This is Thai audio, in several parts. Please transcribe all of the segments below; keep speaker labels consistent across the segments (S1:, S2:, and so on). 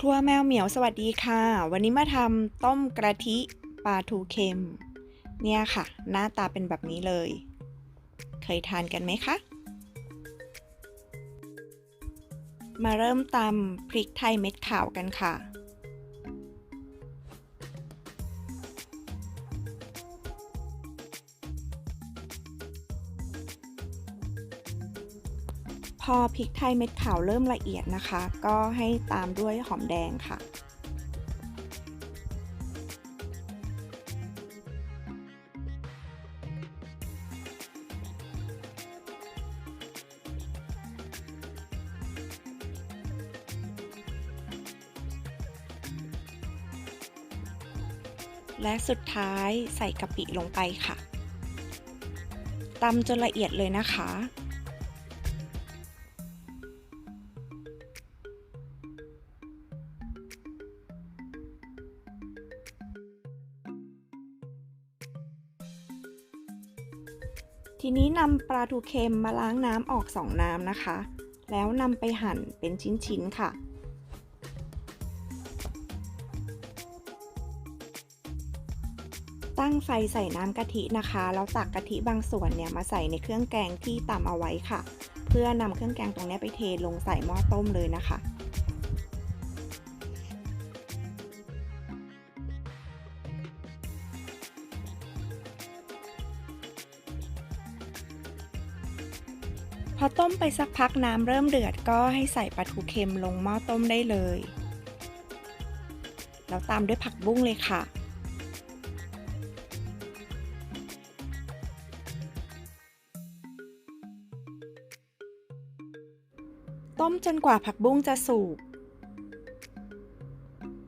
S1: ครัวแมวเหมียวสวัสดีค่ะ วันนี้มาทำต้มกระทิปลาทูเค็ม เนี่ยค่ะ หน้าตาเป็นแบบนี้เลย เคยทานกันไหมคะ มาเริ่มตำพริกไทยเม็ดขาวกันค่ะ พอพริกไทยเม็ดขาวเริ่มละเอียดนะคะ ก็ให้ตามด้วยหอมแดงค่ะ และสุดท้ายใส่กะปิลงไปค่ะตำจนละเอียดเลยนะคะ ทีนี้นำปลาทูเค็มมาล้างน้ำออกสองน้ำนะคะ แล้วนำไปหั่นเป็นชิ้นๆค่ะ ตั้งไฟใส่น้ำกะทินะคะ แล้วตักกะทิบางส่วนเนี่ยมาใส่ในเครื่องแกงที่ตำเอาไว้ค่ะ เพื่อนำเครื่องแกงตรงนี้ไปเทลงใส่หม้อต้มเลยนะคะ พอต้มไปสักพักน้ำเริ่มเดือดก็ให้ใส่ปลาทูเค็มลงหม้อต้มได้เลย แล้วตามด้วยผักบุ้งเลยค่ะ ต้มจนกว่าผักบุ้งจะสุก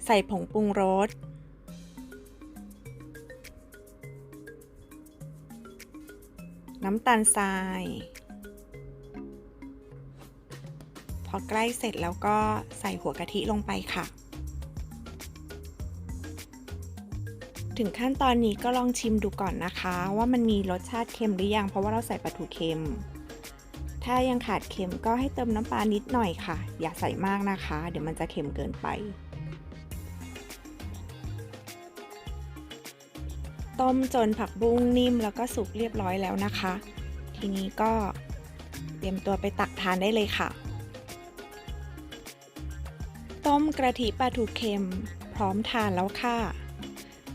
S1: ใส่ผงปรุงรสน้ำตาลทราย พอใกล้เสร็จแล้วก็ใส่หัวกะทิลงไปค่ะ ถึงขั้นตอนนี้ก็ลองชิมดูก่อนนะคะ ว่ามันมีรสชาติเค็มหรือยัง เพราะว่าเราใส่ปลาทูเค็ม ถ้ายังขาดเค็มก็ให้เติมน้ำปลานิดหน่อยค่ะ อย่าใส่มากนะคะ เดี๋ยวมันจะเค็มเกินไปต้มจนผักบุ้งนิ่มแล้วก็สุกเรียบร้อยแล้วนะคะ ทีนี้ก็เตรียมตัวไปตักทานได้เลยค่ะ ต้มกระทิปลาทูเค็ม พร้อมทานแล้วค่ะ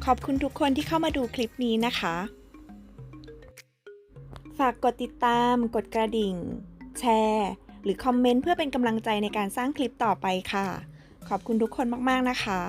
S1: ขอบคุณทุกคนที่เข้ามาดูคลิปนี้นะคะ ฝากกดติดตาม กดกระดิ่ง แชร์ หรือคอมเมนต์เพื่อเป็นกำลังใจในการสร้างคลิปต่อไปค่ะ ขอบคุณทุกคนมาก ๆ นะคะ